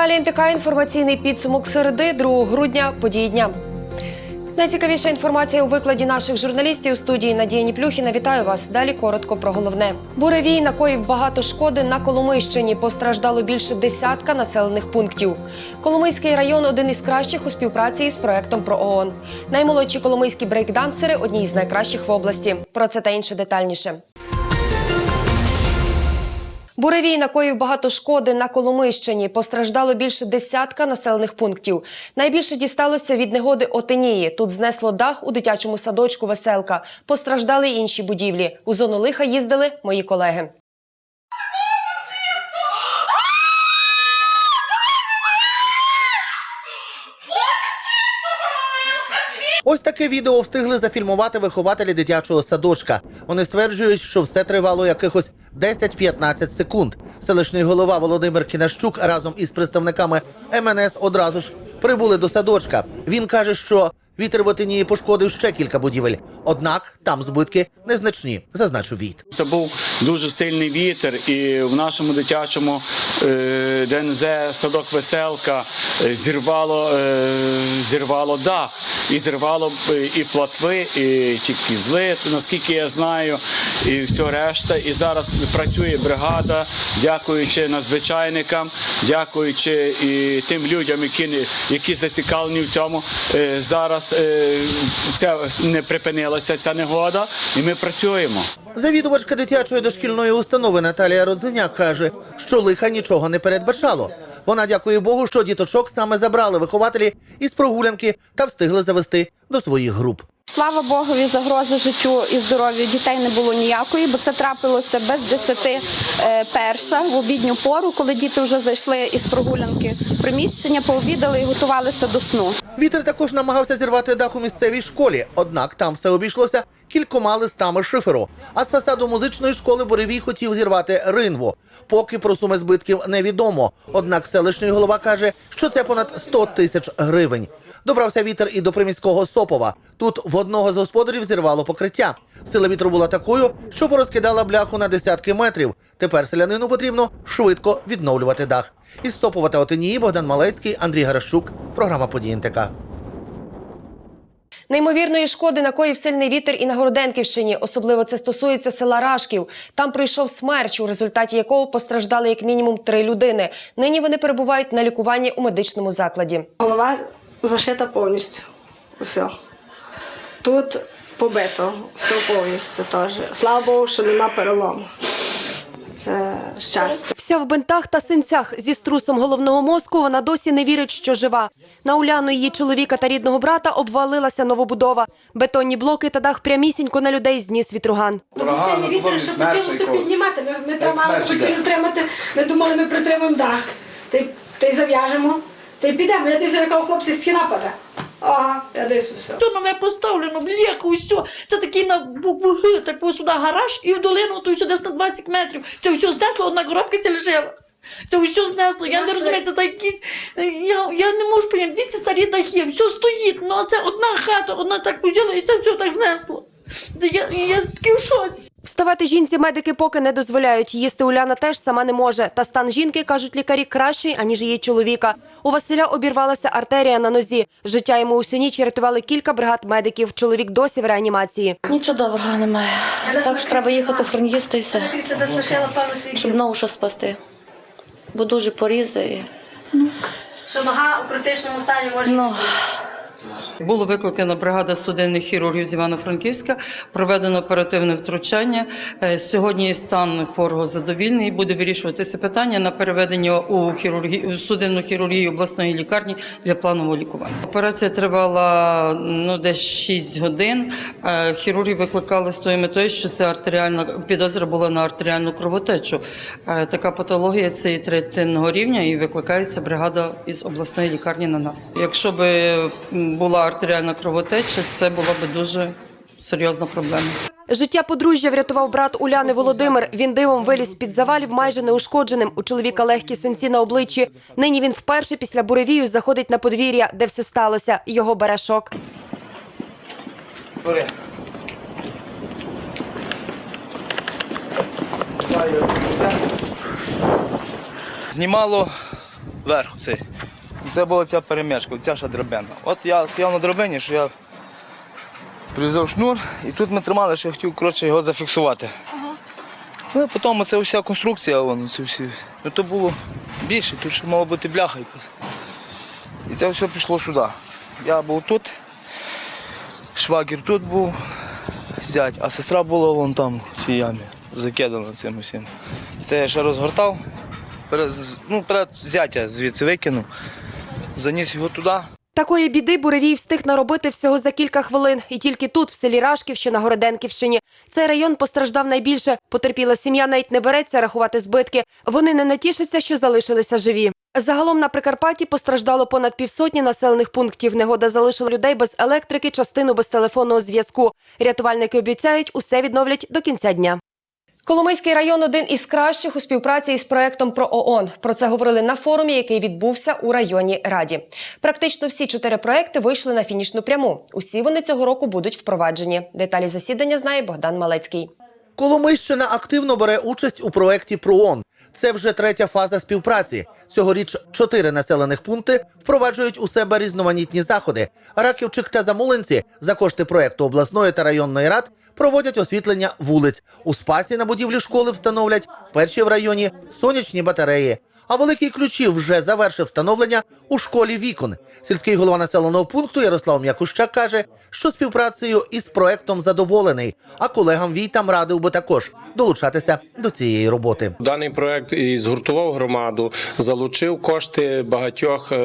Телеканалі НТК інформаційний підсумок середи 2 грудня події дня. Найцікавіша інформація у викладі наших журналістів у студії Надія Ніплюхіна. Вітаю вас. Далі коротко про головне. Буревій накоїв багато шкоди на Коломийщині. Постраждало більше десятка населених пунктів. Коломийський район один із кращих у співпраці із проектом про ООН. Наймолодші коломийські брейкдансери одні із найкращих в області. Про це та інше детальніше. Буревій накоїв багато шкоди на Коломийщині. Постраждало більше десятка населених пунктів. Найбільше дісталося від негоди Отинії. Тут знесло дах у дитячому садочку Веселка. Постраждали й інші будівлі. У зону лиха їздили мої колеги. Ось таке відео встигли зафільмувати вихователі дитячого садочка. Вони стверджують, що все тривало якихось 10-15 секунд. Селищний голова Володимир Кінащук разом із представниками МНС одразу ж прибули до садочка. Він каже, що вітер в Отинії пошкодив ще кілька будівель. Однак там збитки незначні, зазначив Віт. Це був дуже сильний вітер, і в нашому дитячому е, ДНЗ садок веселка е, зірвало, е, зірвало дах, і зірвало е, і платви, і ті кізли, наскільки я знаю, і все решта. І зараз працює бригада, дякуючи надзвичайникам, дякуючи і тим людям, які, які зацікавлені в цьому. Е, зараз е, ця не припинилася ця негода, і ми працюємо. Завідувачка дитячої дошкільної установи Наталія Родзиняк каже, що лиха нічого не передбачало. Вона дякує Богу, що діточок саме забрали вихователі із прогулянки та встигли завести до своїх груп. Слава Богові, загрози життю і здоров'ю дітей не було ніякої, бо це трапилося без десяти е, перша в обідню пору, коли діти вже зайшли із прогулянки приміщення, пообідали і готувалися до сну. Вітер також намагався зірвати дах у місцевій школі, однак там все обійшлося кількома листами шиферу. А з фасаду музичної школи Боревій хотів зірвати ринву. Поки про суми збитків невідомо. Однак селищний голова каже, що це понад 100 тисяч гривень. Добрався вітер і до приміського Сопова. Тут в одного з господарів зірвало покриття. Сила вітру була такою, що порозкидала бляху на десятки метрів. Тепер селянину потрібно швидко відновлювати дах. Із Сопова та Отинії Богдан Малецький, Андрій Гарашчук. Програма «Події НТК». Неймовірної шкоди накоїв сильний вітер і на Городенківщині. Особливо це стосується села Рашків. Там пройшов смерч, у результаті якого постраждали як мінімум три людини. Нині вони перебувають на лікуванні у медичному закладі. Голова зашита повністю. Усе. Тут побито, все повністю теж. Слава Богу, що нема перелому. Це щастя. Вся в бинтах та синцях зі струсом головного мозку. Вона досі не вірить, що жива. На Уляну її чоловіка та рідного брата обвалилася новобудова. Бетонні блоки та дах прямісінько на людей зніс вітруган. Тому сильний вітер, що почали все піднімати. Ми, ми тримали, хотіли тримати. Ми думали, ми притримаємо дах. Та й зав'яжемо. Та й підемо. Я десь яка хлопці стіна паде. Ага, я десь усе. Тут нове поставлено, бляха, все. Це такий на букву Г, так ось сюди гараж і в долину, то все десь на 20 метрів. Це все знесло, одна коробка це лежала. Це все знесло. Я не розумію, це якісь. Я, я не можу поняти, дивіться старі дахи, все стоїть. Ну а це одна хата, одна так взяла і це все так знесло. Та Я, я такий в шоці. Вставати жінці медики поки не дозволяють. Їсти Уляна теж сама не може. Та стан жінки, кажуть лікарі, кращий, аніж її чоловіка. У Василя обірвалася артерія на нозі. Життя йому усю ніч рятували кілька бригад медиків. Чоловік досі в реанімації. Нічого доброго немає. Так що треба їхати в фронтіста і все, щоб ногу що спасти. Бо дуже порізи. і, Що нога у критичному стані може. Було викликано бригада судинних хірургів з Івано-Франківська, проведено оперативне втручання. Е, Сьогодні стан хворого задовільний. Буде вирішуватися питання на переведення у хірургі... у судинну хірургію обласної лікарні для планового лікування. Операція тривала ну десь 6 годин. Е, Хірурги викликали з тою метою, що це артеріальна підозра була на артеріальну кровотечу. Е, Така патологія це і третинного рівня, і викликається бригада із обласної лікарні на нас. Якщо би була артеріальна кровотеча, це була би дуже серйозна проблема. Життя подружжя врятував брат Уляни Володимир. Він дивом виліз з-під завалів майже неушкодженим. У чоловіка легкі синці на обличчі. Нині він вперше після буревію заходить на подвір'я, де все сталося. Його бере шок. Знімало Вверху цей. Це була ця перемішка, ця ще драбина. От я стояв на драбині, що я прив'язав шнур, і тут ми тримали, що я хотів коротше, його зафіксувати. Ну, потім це вся конструкція, вон, це всі. Ну то було більше, тут ще мала бути бляха якась. І це все пішло сюди. Я був тут, швагір тут був, зять, а сестра була вон там, в цій ямі, закидана цим усім. Це я ще розгортав, перед, ну, перед зятя звідси викинув, заніс його туди. Такої біди Буревій встиг наробити всього за кілька хвилин. І тільки тут, в селі Рашків, на Городенківщині. Цей район постраждав найбільше. Потерпіла сім'я навіть не береться рахувати збитки. Вони не натішаться, що залишилися живі. Загалом на Прикарпатті постраждало понад півсотні населених пунктів. Негода залишила людей без електрики, частину без телефонного зв'язку. Рятувальники обіцяють, усе відновлять до кінця дня. Коломийський район один із кращих у співпраці із проектом про ООН. Про це говорили на форумі, який відбувся у районній раді. Практично всі чотири проекти вийшли на фінішну пряму. Усі вони цього року будуть впроваджені. Деталі засідання знає Богдан Малецький. Коломийщина активно бере участь у проекті ПРООН. Це вже третя фаза співпраці. Цьогоріч чотири населених пункти впроваджують у себе різноманітні заходи. Раківчик та Замулинці за кошти проєкту обласної та районної рад проводять освітлення вулиць. У спасі на будівлі школи встановлять перші в районі сонячні батареї. А великий ключів вже завершив встановлення у школі вікон. Сільський голова населеного пункту Ярослав М'якущак каже, що співпрацею із проектом задоволений, а колегам Війтам радив би також долучатися до цієї роботи. Даний проект і згуртував громаду, залучив кошти багатьох е,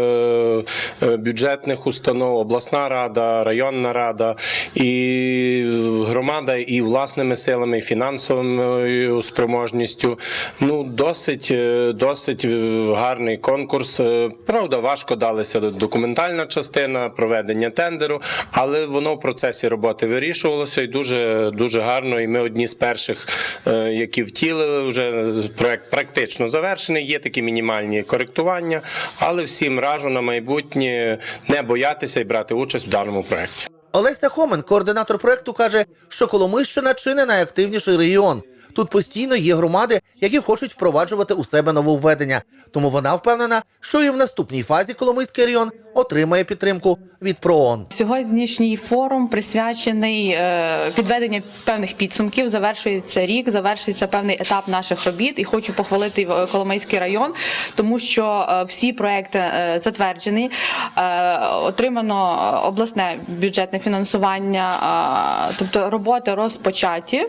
е, бюджетних установ, обласна рада, районна рада, і громада і власними силами, і фінансовою спроможністю. Ну досить, е, досить гарний конкурс. Правда, важко далася документальна частина проведення тендеру, але воно в процесі роботи вирішувалося і дуже дуже гарно. І ми одні з перших, які втілили вже проект практично завершений. Є такі мінімальні коректування, але всім раджу на майбутнє не боятися і брати участь в даному проекті. Олеся Хомен, координатор проекту, каже, що Коломийщина чи не найактивніший регіон. Тут постійно є громади, які хочуть впроваджувати у себе нововведення. Тому вона впевнена, що і в наступній фазі Коломийський район отримає підтримку від ПРООН. Сьогоднішній форум присвячений е, підведенню певних підсумків. Завершується рік, завершується певний етап наших робіт. І хочу похвалити е, Коломийський район, тому що е, всі проекти затверджені, отримано обласне бюджетне фінансування, тобто роботи розпочаті.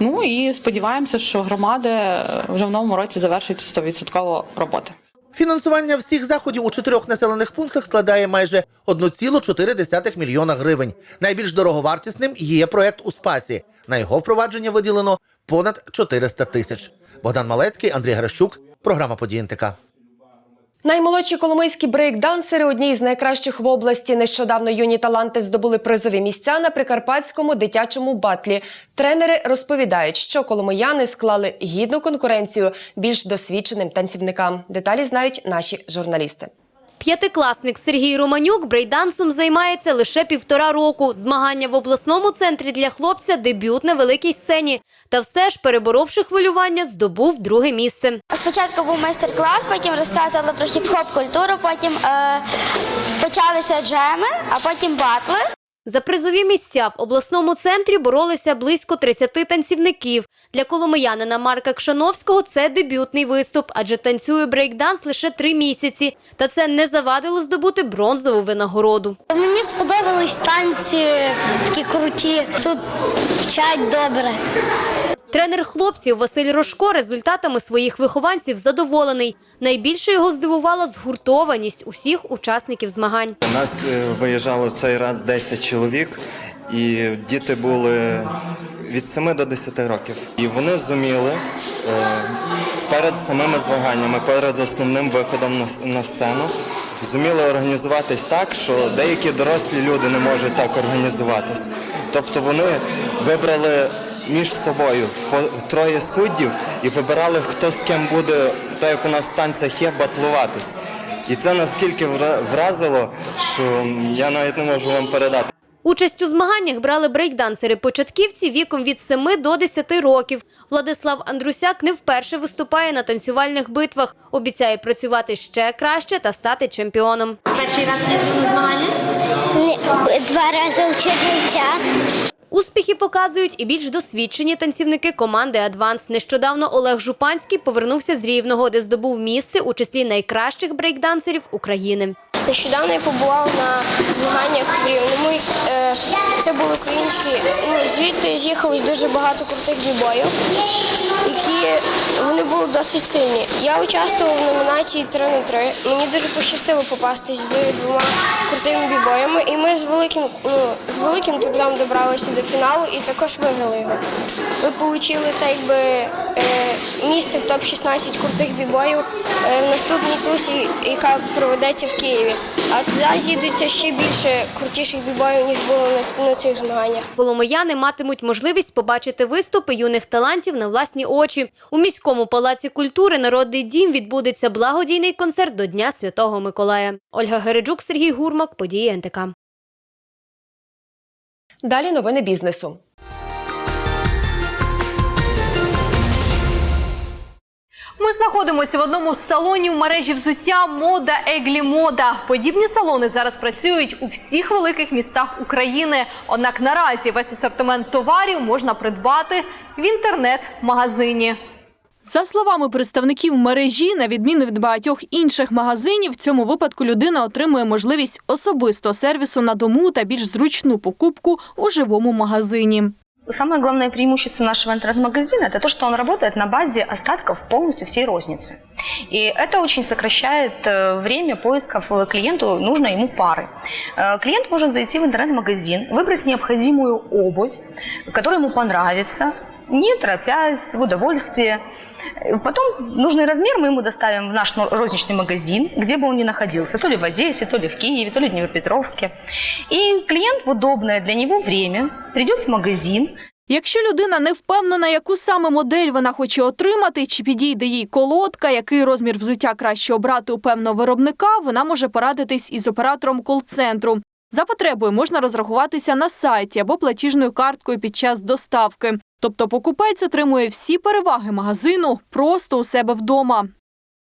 Ну і сподіваємося, що громади е, вже в новому році завершують 100% роботи. Фінансування всіх заходів у чотирьох населених пунктах складає майже 1,4 мільйона гривень. Найбільш дороговартісним є проект у Спасі. На його впровадження виділено понад 400 тисяч. Богдан Малецький, Андрій Грищук, програма «Події НТК». Наймолодші коломийські брейк-дансери одні з найкращих в області. Нещодавно юні таланти здобули призові місця на прикарпатському дитячому батлі. Тренери розповідають, що коломияни склали гідну конкуренцію більш досвідченим танцівникам. Деталі знають наші журналісти. П'ятикласник Сергій Романюк брейдансом займається лише півтора року. Змагання в обласному центрі для хлопця дебют на великій сцені. Та все ж, переборовши хвилювання, здобув друге місце. Спочатку був майстер-клас, потім розказували про хіп-хоп культуру, потім е, почалися джеми, а потім батли. За призові місця в обласному центрі боролися близько 30 танцівників. Для коломиянина Марка Кшановського це дебютний виступ, адже танцює брейкданс лише три місяці. Та це не завадило здобути бронзову винагороду. Мені сподобались танці такі круті. Тут вчать добре. Тренер хлопців Василь Рожко результатами своїх вихованців задоволений. Найбільше його здивувала згуртованість усіх учасників змагань. У нас е, виїжджало цей раз 10 чоловік, і діти були від 7 до 10 років. І вони зуміли е, перед самими змаганнями, перед основним виходом на сцену, зуміли організуватись так, що деякі дорослі люди не можуть так організуватись. Тобто вони вибрали між собою по троє суддів і вибирали, хто з ким буде, так як у нас в танцях є, батлуватись. І це наскільки вразило, що я навіть не можу вам передати. Участь у змаганнях брали брейкдансери-початківці віком від 7 до 10 років. Владислав Андрусяк не вперше виступає на танцювальних битвах. Обіцяє працювати ще краще та стати чемпіоном. Перший раз на змагання? Два рази у Чернівцях. Показують і більш досвідчені танцівники команди «Адванс». Нещодавно Олег Жупанський повернувся з Рівного, де здобув місце у числі найкращих брейкдансерів України. Нещодавно я побував на змаганнях в Рівному. Е, Це були українські. Ну, звідти з'їхалось дуже багато крутих бібоїв, які вони були досить сильні. Я участвував в номінації 3 на 3 Мені дуже пощастило попасти з двома крутими бібоями, і ми з великим, ну, з великим трудом добралися до фіналу і також виграли його. Ми отримали так якби місце в топ-16 крутих бібоїв е, в наступній тусі, яка проведеться в Києві. А туди з'їдуться ще більше крутіших бібоїв, ніж було на, на цих змаганнях. Коломияни матимуть можливість побачити виступи юних талантів на власні очі. У міському палаці культури Народний дім відбудеться благодійний концерт до Дня Святого Миколая. Ольга Гереджук, Сергій Гурмак, події НТК. Далі новини бізнесу. Ми знаходимося в одному з салонів мережі взуття Мода Еглі Мода. Подібні салони зараз працюють у всіх великих містах України. Однак наразі весь асортимент товарів можна придбати в інтернет-магазині. За словами представників мережі, на відміну від багатьох інших магазинів, в цьому випадку людина отримує можливість особистого сервісу на дому та більш зручну покупку у живому магазині. Самое главное преимущество нашего интернет-магазина – это то, что он работает на базе остатков полностью всей розницы. И это очень сокращает э, время поисков э, клиенту нужной ему пары. Э, Клиент может зайти в интернет-магазин, выбрать необходимую обувь, которая ему понравится, не торопясь, в удовольствие. Э, Потом нужный размер мы ему доставим в наш но- розничный магазин, где бы он ни находился, то ли в Одессе, то ли в Киеве, то ли в Днепропетровске. И клиент в удобное для него время придет в магазин, Якщо людина не впевнена, яку саме модель вона хоче отримати, чи підійде їй колодка, який розмір взуття краще обрати у певного виробника, вона може порадитись із оператором кол-центру. За потребою можна розрахуватися на сайті або платіжною карткою під час доставки. Тобто покупець отримує всі переваги магазину просто у себе вдома.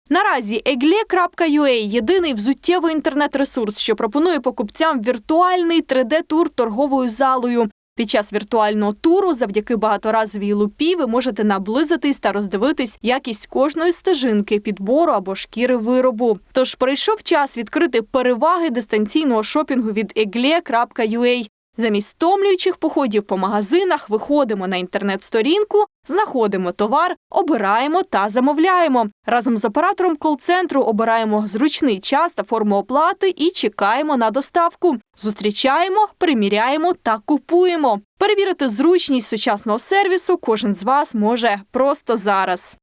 Наразі egle.ua – єдиний взуттєвий інтернет-ресурс, що пропонує покупцям віртуальний 3D-тур торговою залою. Під час віртуального туру, завдяки багаторазовій лупі, ви можете наблизитись та роздивитись якість кожної стежинки, підбору або шкіри виробу. Тож прийшов час відкрити переваги дистанційного шопінгу від egle.ua. Замість стомлюючих походів по магазинах виходимо на інтернет-сторінку, знаходимо товар, обираємо та замовляємо. Разом з оператором кол-центру обираємо зручний час та форму оплати і чекаємо на доставку. Зустрічаємо, приміряємо та купуємо. Перевірити зручність сучасного сервісу кожен з вас може просто зараз.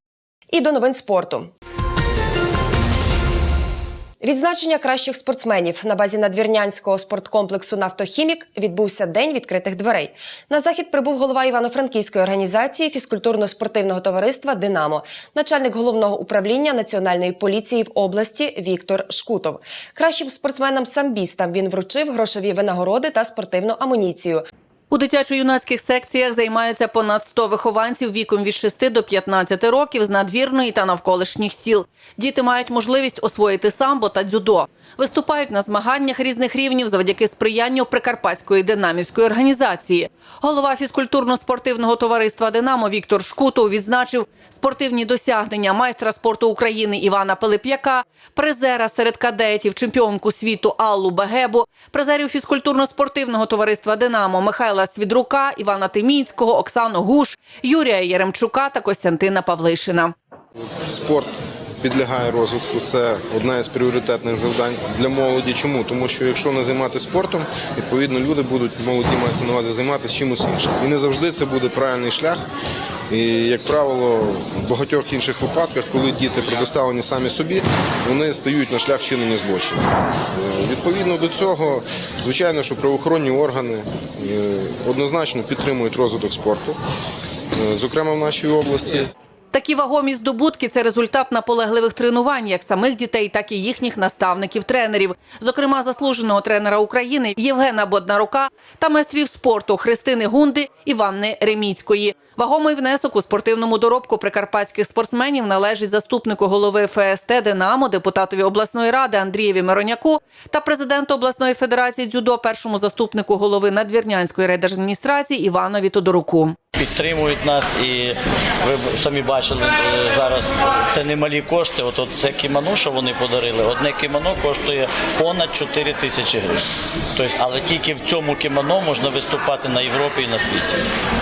І до новин спорту. Відзначення кращих спортсменів на базі надвірнянського спорткомплексу Нафтохімік відбувся день відкритих дверей. На захід прибув голова Івано-Франківської організації фізкультурно-спортивного товариства Динамо, начальник головного управління національної поліції в області Віктор Шкутов. Кращим спортсменам-самбістам він вручив грошові винагороди та спортивну амуніцію. У дитячо-юнацьких секціях займаються понад 100 вихованців віком від 6 до 15 років з надвірної та навколишніх сіл. Діти мають можливість освоїти самбо та дзюдо. Виступають на змаганнях різних рівнів завдяки сприянню Прикарпатської динамівської організації. Голова фізкультурно-спортивного товариства Динамо Віктор Шкутов відзначив спортивні досягнення майстра спорту України Івана Пилип'яка, призера серед кадетів, чемпіонку світу Аллу Бегебу, призерів фізкультурно-спортивного товариства Динамо Михайла Свідрука, Івана Тимінського, Оксану Гуш, Юрія Яремчука та Костянтина Павлишина. Спорт підлягає розвитку. Це одне із пріоритетних завдань для молоді. Чому? Тому що якщо не займатися спортом, відповідно люди будуть молоді мається на увазі займатися чимось іншим. І не завжди це буде правильний шлях. І, як правило, в багатьох інших випадках, коли діти предоставлені самі собі, вони стають на шлях вчинення злочину. Е, Відповідно до цього, звичайно, що правоохоронні органи е, однозначно підтримують розвиток спорту, е, зокрема в нашій області. Такі вагомі здобутки це результат наполегливих тренувань як самих дітей, так і їхніх наставників-тренерів, зокрема заслуженого тренера України Євгена Боднарука та майстрів спорту Христини Гунди і Ванни Реміцької. Вагомий внесок у спортивному доробку прикарпатських спортсменів належить заступнику голови ФСТ Динамо, депутатові обласної ради Андрієві Мироняку та президенту обласної федерації дзюдо, першому заступнику голови Надвірнянської райдержадміністрації Іванові Тодоруку. Підтримують нас і ви самі бачили е, зараз це немалі кошти. От, це кімоно, що вони подарили. Одне кімоно коштує понад 4 тисячі гривень. Тобто, але тільки в цьому кімоно можна виступати на Європі і на світі.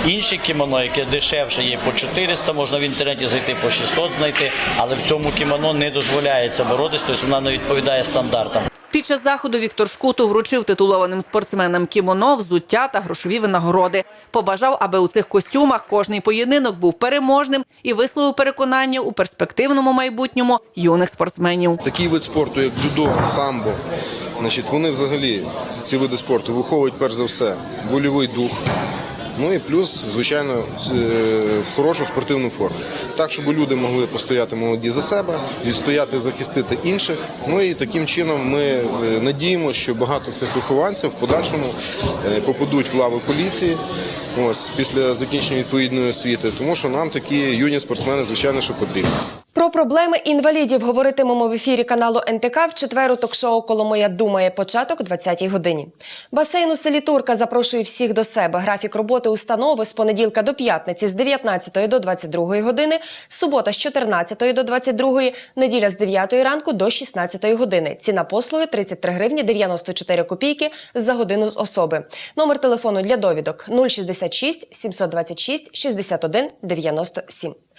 Інше кімоно, яке дешевше, є по 400, можна в інтернеті зайти по 600 знайти, але в цьому кімоно не дозволяється боротися, тобто вона не відповідає стандартам. Під час заходу Віктор Шкуту вручив титулованим спортсменам кімоно, взуття та грошові винагороди. Побажав, аби у цих костюмах кожний поєдинок був переможним і висловив переконання у перспективному майбутньому юних спортсменів. Такий вид спорту, як дзюдо, самбо, значить, вони взагалі, ці види спорту, виховують перш за все вольовий дух. Ну і плюс, звичайно, е, хорошу спортивну форму. Так, щоб люди могли постояти молоді за себе, відстояти, захистити інших. Ну і таким чином ми е, надіємося, що багато цих вихованців в подальшому е, попадуть в лави поліції. Ось після закінчення відповідної освіти, тому що нам такі юні спортсмени, звичайно, що потрібні. Про проблеми інвалідів говоритимемо в ефірі каналу НТК в четверу ток-шоу «Коломия думає» початок о 20-й годині. Басейн у селі Турка запрошує всіх до себе. Графік роботи установи з понеділка до п'ятниці з 19 до 22 години, субота з 14 до 22, неділя з 9 ранку до 16 години. Ціна послуги 33 гривні 94 копійки за годину з особи. Номер телефону для довідок 066 726 61 97.